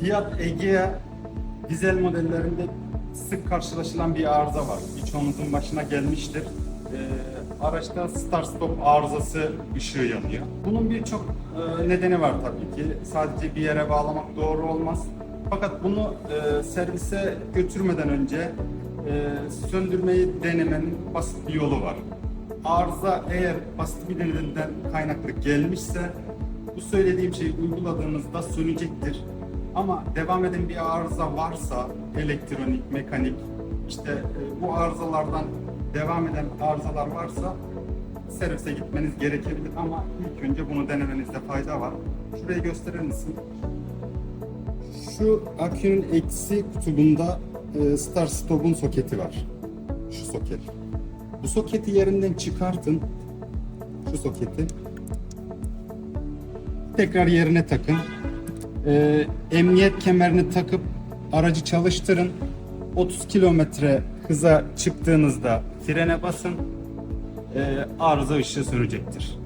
Fiat Egea dizel modellerinde sık karşılaşılan bir arıza var. Birçoğunuzun başına gelmiştir. Ee, araçta start stop arızası ışığı yanıyor. Bunun birçok e, nedeni var tabii ki. Sadece bir yere bağlamak doğru olmaz. Fakat bunu e, servise götürmeden önce e, söndürmeyi denemenin basit bir yolu var. Arıza eğer basit bir nedenden kaynaklı gelmişse bu söylediğim şeyi uyguladığınızda sönecektir. Ama devam eden bir arıza varsa elektronik, mekanik işte e, bu arızalardan devam eden arızalar varsa servise gitmeniz gerekebilir ama ilk önce bunu denemenizde fayda var. Şurayı gösterir misin? Şu akünün eksi kutubunda e, start stop'un soketi var. Şu soket. Bu soketi yerinden çıkartın. Şu soketi. Tekrar yerine takın. Ee, emniyet kemerini takıp aracı çalıştırın. 30 kilometre hıza çıktığınızda frene basın. Ee, arıza ışığı sönecektir.